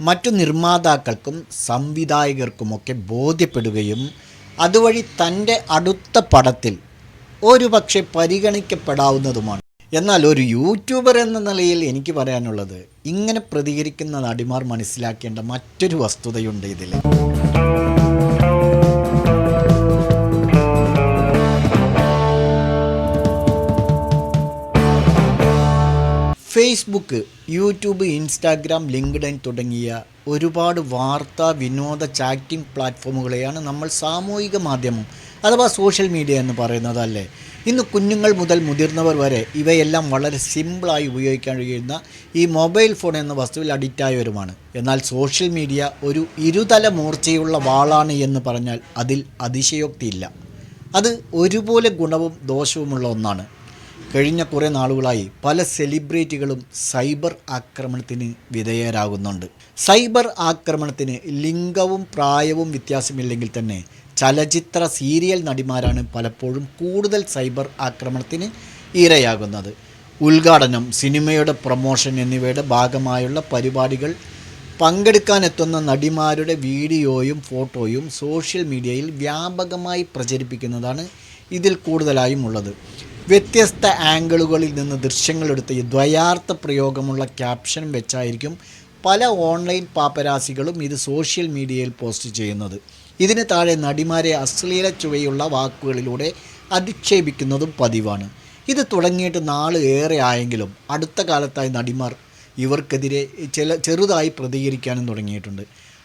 മറ്റു നിർമ്മാതാക്കൾക്കും സംവിധായകർക്കുമൊക്കെ ബോധ്യപ്പെടുകയും അതുവഴി തന്റെ അടുത്ത പടത്തിൽ ഒരുപക്ഷെ പരിഗണിക്കപ്പെടാവുന്നതുമാണ്. എന്നാൽ ഒരു യൂട്യൂബർ എന്ന നിലയിൽ എനിക്ക് പറയാനുള്ളത് ഇങ്ങനെ പ്രതികരിക്കുന്ന നടിമാർ മനസ്സിലാക്കേണ്ട മറ്റൊരു വസ്തുതയുണ്ട് ഇതിൽ. ഫേസ്ബുക്ക് യൂട്യൂബ് ഇൻസ്റ്റാഗ്രാം ലിങ്ക്ഡൈൻ തുടങ്ങിയ ഒരുപാട് വാർത്താ വിനോദ ചാറ്റിംഗ് പ്ലാറ്റ്ഫോമുകളെയാണ് നമ്മൾ സാമൂഹിക മാധ്യമം അഥവാ സോഷ്യൽ മീഡിയ എന്ന് പറയുന്നത് അല്ലേ ഇന്ന് കുഞ്ഞുങ്ങൾ മുതൽ മുതിർന്നവർ വരെ ഇവയെല്ലാം വളരെ സിമ്പിളായി ഉപയോഗിക്കാൻ കഴിയുന്ന ഈ മൊബൈൽ ഫോൺ എന്ന വസ്തുവിൽ അഡിക്റ്റായവരുമാണ് എന്നാൽ സോഷ്യൽ മീഡിയ ഒരു ഇരുതല മൂർച്ചയുള്ള വാളാണ് എന്ന് പറഞ്ഞാൽ അതിൽ അതിശയോക്തിയില്ല. അത് ഒരുപോലെ ഗുണവും ദോഷവുമുള്ള ഒന്നാണ്. കഴിഞ്ഞ കുറേ നാളുകളായി പല സെലിബ്രിറ്റികളും സൈബർ ആക്രമണത്തിന് വിധേയരാകുന്നുണ്ട്. സൈബർ ആക്രമണത്തിന് ലിംഗവും പ്രായവും വ്യത്യാസമില്ലെങ്കിൽ തന്നെ ചലച്ചിത്ര സീരിയൽ നടിമാരാണ് പലപ്പോഴും കൂടുതൽ സൈബർ ആക്രമണത്തിന് ഇരയാകുന്നത്. ഉദ്ഘാടനം സിനിമയുടെ പ്രൊമോഷൻ എന്നിവയുടെ ഭാഗമായുള്ള പരിപാടികൾ പങ്കെടുക്കാനെത്തുന്ന നടിമാരുടെ വീഡിയോയും ഫോട്ടോയും സോഷ്യൽ മീഡിയയിൽ വ്യാപകമായി പ്രചരിപ്പിക്കുന്നതാണ് ഇതിൽ കൂടുതലായും ഉള്ളത്. വ്യത്യസ്ത ആംഗിളുകളിൽ നിന്ന് ദൃശ്യങ്ങളെടുത്ത് ദ്വയാർത്ഥ പ്രയോഗമുള്ള ക്യാപ്ഷൻ വെച്ചായിരിക്കും പല ഓൺലൈൻ പാപ്പരാസികളും ഇത് സോഷ്യൽ മീഡിയയിൽ പോസ്റ്റ് ചെയ്യുന്നത്. ഇതിന് താഴെ നടിമാരെ അശ്ലീല ചുവയുള്ള വാക്കുകളിലൂടെ അധിക്ഷേപിക്കുന്നതും പതിവാണ്. ഇത് തുടങ്ങിയിട്ട് നാൾ ഏറെ ആയെങ്കിലും അടുത്ത കാലത്തായി നടിമാർ ഇവർക്കെതിരെ ചില ചെറുതായി പ്രതികരിക്കാനും തുടങ്ങിയിട്ടുണ്ട്.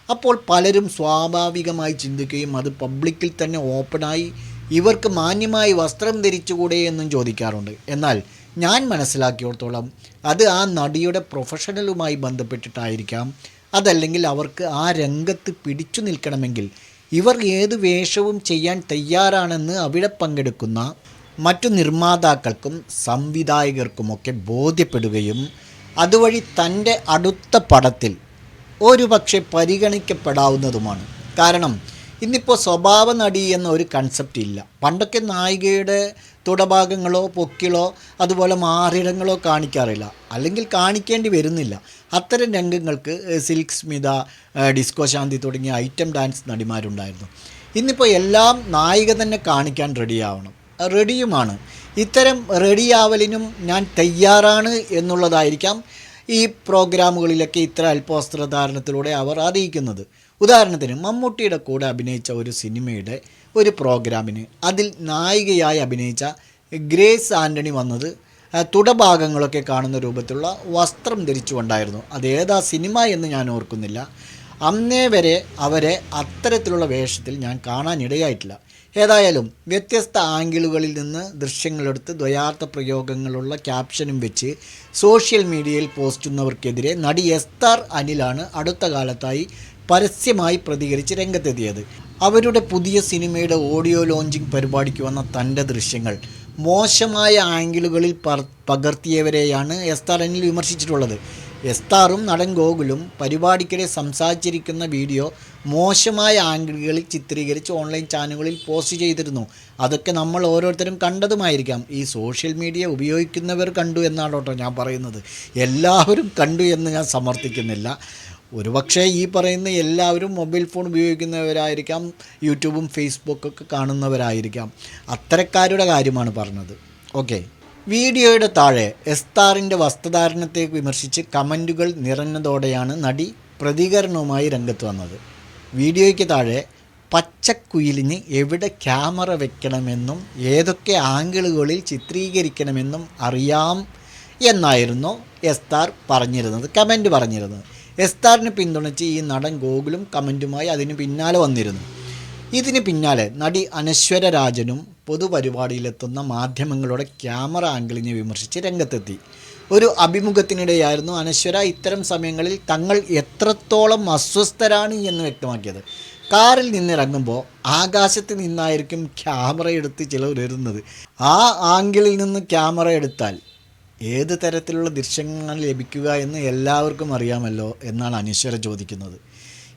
അപ്പോൾ പലരും സ്വാഭാവികമായി ചിന്തിക്കുകയും അത് പബ്ലിക്കിൽ തന്നെ ഓപ്പണായി ഇവർക്ക് മാന്യമായി വസ്ത്രം ധരിച്ചുകൂടെ എന്നും ചോദിക്കാറുണ്ട്. എന്നാൽ ഞാൻ മനസ്സിലാക്കിയോടത്തോളം അത് ആ നടിയുടെ പ്രൊഫഷണലുമായി ബന്ധപ്പെട്ടിട്ടായിരിക്കാം. അതല്ലെങ്കിൽ അവർക്ക് ആ രംഗത്ത് പിടിച്ചു നിൽക്കണമെങ്കിൽ ഇവർ ഏത് വേഷവും ചെയ്യാൻ തയ്യാറാണെന്ന് അവിടെ പങ്കെടുക്കുന്ന മറ്റു നിർമ്മാതാക്കൾക്കും സംവിധായകർക്കുമൊക്കെ ബോധ്യപ്പെടുകയും അതുവഴി തന്റെ അടുത്ത പടത്തിൽ ഒരുപക്ഷെ പരിഗണിക്കപ്പെടാവുന്നതുമാണ്. കാരണം ഇന്നിപ്പോൾ സ്വഭാവ നടി എന്ന ഒരു കൺസെപ്റ്റ് ഇല്ല. പണ്ടൊക്കെ നായികയുടെ തുടഭാഗങ്ങളോ പൊക്കിളോ അതുപോലെ മാറിടങ്ങളോ കാണിക്കാറില്ല. അല്ലെങ്കിൽ കാണിക്കേണ്ടി വരുന്നില്ല. അത്തരം രംഗങ്ങൾക്ക് സിൽക്ക് സ്മിത ഡിസ്കോ ശാന്തി തുടങ്ങിയ ഐറ്റം ഡാൻസ് നടിമാരുണ്ടായിരുന്നു. ഇന്നിപ്പോൾ എല്ലാം നായിക തന്നെ കാണിക്കാൻ റെഡിയാവണം. റെഡിയുമാണ്. ഇത്തരം റെഡിയാവലിനും ഞാൻ തയ്യാറാണ് എന്നുള്ളതായിരിക്കാം ഈ പ്രോഗ്രാമുകളിലൊക്കെ ഇത്ര അല്പവസ്ത്രധാരണത്തിലൂടെ അവർ അറിയിക്കുന്നത്. ഉദാഹരണത്തിന് മമ്മൂട്ടിയുടെ കൂടെ അഭിനയിച്ച ഒരു സിനിമയുടെ ഒരു പ്രോഗ്രാമിന് അതിൽ നായികയായി അഭിനയിച്ച ഗ്രേസ് ആന്റണി വന്നത് തുടഭാഗങ്ങളൊക്കെ കാണുന്ന രൂപത്തിലുള്ള വസ്ത്രം ധരിച്ചുകൊണ്ടായിരുന്നു. അതേതാ സിനിമ എന്ന് ഞാൻ ഓർക്കുന്നില്ല. അന്നേ വരെ അവരെ അത്തരത്തിലുള്ള വേഷത്തിൽ ഞാൻ കാണാനിടയായിട്ടില്ല. ഏതായാലും വ്യത്യസ്ത ആംഗിളുകളിൽ നിന്ന് ദൃശ്യങ്ങളെടുത്ത് ദ്വയാർത്ഥ പ്രയോഗങ്ങളുള്ള ക്യാപ്ഷനും വെച്ച് സോഷ്യൽ മീഡിയയിൽ പോസ്റ്റുന്നവർക്കെതിരെ നടി എസ്താർ അനിലാണ് അടുത്ത കാലത്തായി പരസ്യമായി പ്രതികരിച്ച് രംഗത്തെത്തിയത്. അവരുടെ പുതിയ സിനിമയുടെ ഓഡിയോ ലോഞ്ചിങ് പരിപാടിക്ക് വന്ന തന്റെ ദൃശ്യങ്ങൾ. മോശമായ ആംഗിളുകളിൽ പകർത്തിയവരെയാണ് എസ്താർ അനിൽ വിമർശിച്ചിട്ടുള്ളത്. എസ്താറും നടൻ ഗോകുലും പരിപാടിക്കിടെ സംസാരിച്ചിരിക്കുന്ന വീഡിയോ മോശമായ ആംഗിളുകളിൽ ചിത്രീകരിച്ച് ഓൺലൈൻ ചാനലുകളിൽ പോസ്റ്റ് ചെയ്തിരുന്നു. അതൊക്കെ നമ്മൾ ഓരോരുത്തരും കണ്ടതുമായിരിക്കാം. ഈ സോഷ്യൽ മീഡിയ ഉപയോഗിക്കുന്നവർ കണ്ടു എന്നാണ് കേട്ടോ ഞാൻ പറയുന്നത്. എല്ലാവരും കണ്ടു എന്ന് ഞാൻ സമർത്ഥിക്കുന്നില്ല. ഒരുപക്ഷെ ഈ പറയുന്ന എല്ലാവരും മൊബൈൽ ഫോൺ ഉപയോഗിക്കുന്നവരായിരിക്കാം യൂട്യൂബും ഫേസ്ബുക്കൊക്കെ കാണുന്നവരായിരിക്കാം. അത്തരക്കാരുടെ കാര്യമാണ് പറഞ്ഞത്. ഓക്കെ വീഡിയോയുടെ താഴെ എസ്താറിന്റെ വസ്ത്രധാരണത്തെ വിമർശിച്ച് കമന്റുകൾ നിറഞ്ഞതോടെയാണ് നടി പ്രതികരണവുമായി രംഗത്ത് വന്നത്. വീഡിയോയ്ക്ക് താഴെ പച്ചക്കുയിലിന് എവിടെ ക്യാമറ വെക്കണമെന്നും ഏതൊക്കെ ആംഗിളുകളിൽ ചിത്രീകരിക്കണമെന്നും അറിയാം എന്നായിരുന്നു എസ്താർ പറഞ്ഞിരുന്നത് കമന്റ് പറഞ്ഞിരുന്നത്. എസ്താറിനെ പിന്തുണച്ച് ഈ നടൻ ഗോകുലും കമന്റുമായി അതിന് പിന്നാലെ വന്നിരുന്നു. ഇതിന് പിന്നാലെ നടി അനശ്വര രാജനും പൊതുപരിപാടിയിലെത്തുന്ന മാധ്യമങ്ങളുടെ ക്യാമറ ആംഗിളിനെ വിമർശിച്ച് രംഗത്തെത്തി. ഒരു അഭിമുഖത്തിനിടെയായിരുന്നു അനശ്വര ഇത്തരം സമയങ്ങളിൽ തങ്ങൾ എത്രത്തോളം അസ്വസ്ഥരാണ് എന്ന് വ്യക്തമാക്കിയത്. കാറിൽ നിന്നിറങ്ങുമ്പോൾ ആകാശത്ത് നിന്നായിരിക്കും ക്യാമറ എടുത്ത് ചിലർ വരുന്നത്. ആ ആംഗിളിൽ നിന്ന് ക്യാമറ എടുത്താൽ ഏത് തരത്തിലുള്ള ദൃശ്യങ്ങൾ ലഭിക്കുക എന്ന് എല്ലാവർക്കും അറിയാമല്ലോ എന്നാണ് അനീശ്വര ചോദിക്കുന്നത്.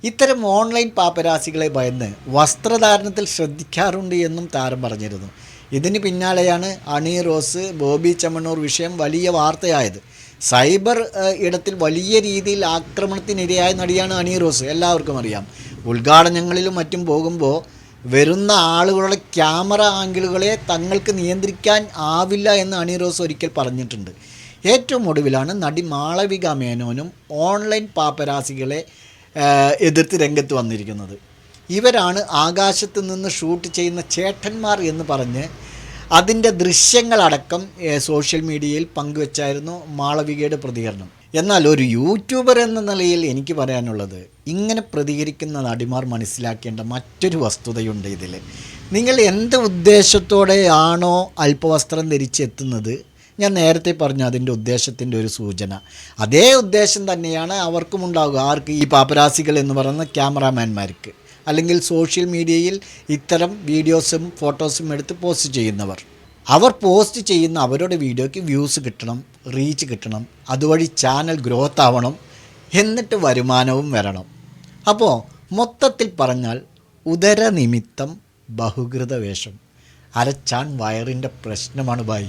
ഇത്തരം ഓൺലൈൻ പാപ്പരാസികളെ ഭയന്ന് വസ്ത്രധാരണത്തിൽ ശ്രദ്ധിക്കാറുണ്ട് എന്നും താരം പറഞ്ഞിരുന്നു. ഇതിന് പിന്നാലെയാണ് അണി റോസ് ബോബി ചമ്മണൂർ വിഷയം വലിയ വാർത്തയായത്. സൈബർ ഇടത്തിൽ വലിയ രീതിയിൽ ആക്രമണത്തിനിരയായ നടിയാണ് അണി റോസ്. എല്ലാവർക്കും അറിയാം. ഉദ്ഘാടനങ്ങളിലും മറ്റും പോകുമ്പോൾ വരുന്ന ആളുകളുടെ ക്യാമറ ആംഗിളുകളെ തങ്ങൾക്ക് നിയന്ത്രിക്കാൻ ആവില്ല എന്ന് അണി റോസ് ഒരിക്കൽ പറഞ്ഞിട്ടുണ്ട്. ഏറ്റവും ഒടുവിലാണ് നടി മാളവിക മേനോനും ഓൺലൈൻ പാപ്പരാസികളെ എതിർത്ത് രംഗത്ത് വന്നിരിക്കുന്നത്. ഇവരാണ് ആകാശത്ത് നിന്ന് ഷൂട്ട് ചെയ്യുന്ന ചേട്ടന്മാർ എന്ന് പറഞ്ഞ് അതിന്റെ ദൃശ്യങ്ങളടക്കം സോഷ്യൽ മീഡിയയിൽ പങ്കുവച്ചായിരുന്നു മാളവികയുടെ പ്രതികരണം. എന്നാൽ ഒരു യൂട്യൂബർ എന്ന നിലയിൽ എനിക്ക് പറയാനുള്ളത് ഇങ്ങനെ പ്രതികരിക്കുന്ന നടിമാർ മനസ്സിലാക്കേണ്ട മറ്റൊരു വസ്തുതയുണ്ട് ഇതിൽ നിങ്ങൾ എന്ത് ഉദ്ദേശത്തോടെയാണോ അല്പവസ്ത്രം ധരിച്ചെത്തുന്നത്? ഞാൻ നേരത്തെ പറഞ്ഞു അതിന്റെ ഉദ്ദേശത്തിന്റെ ഒരു സൂചന. അതേ ഉദ്ദേശം തന്നെയാണ് അവർക്കും ഉണ്ടാവുക. ആർക്ക്? ഈ പാപ്പരാസികൾ എന്ന് പറയുന്ന ക്യാമറാമാൻമാർക്ക്. അല്ലെങ്കിൽ സോഷ്യൽ മീഡിയയിൽ ഇത്തരം വീഡിയോസും ഫോട്ടോസും എടുത്ത് പോസ്റ്റ് ചെയ്യുന്നവർ. അവർ പോസ്റ്റ് ചെയ്യുന്ന അവരുടെ വീഡിയോയ്ക്ക് വ്യൂസ് കിട്ടണം. റീച്ച് കിട്ടണം. അതുവഴി ചാനൽ ഗ്രോത്ത് ആവണം. എന്നിട്ട് വരുമാനവും വരണം. അപ്പോൾ മൊത്തത്തിൽ പറഞ്ഞാൽ ഉദരനിമിത്തം ബഹുകൃത വേഷം. അരച്ചാൻ വയറിന്റെ പ്രശ്നമാണ് ബായി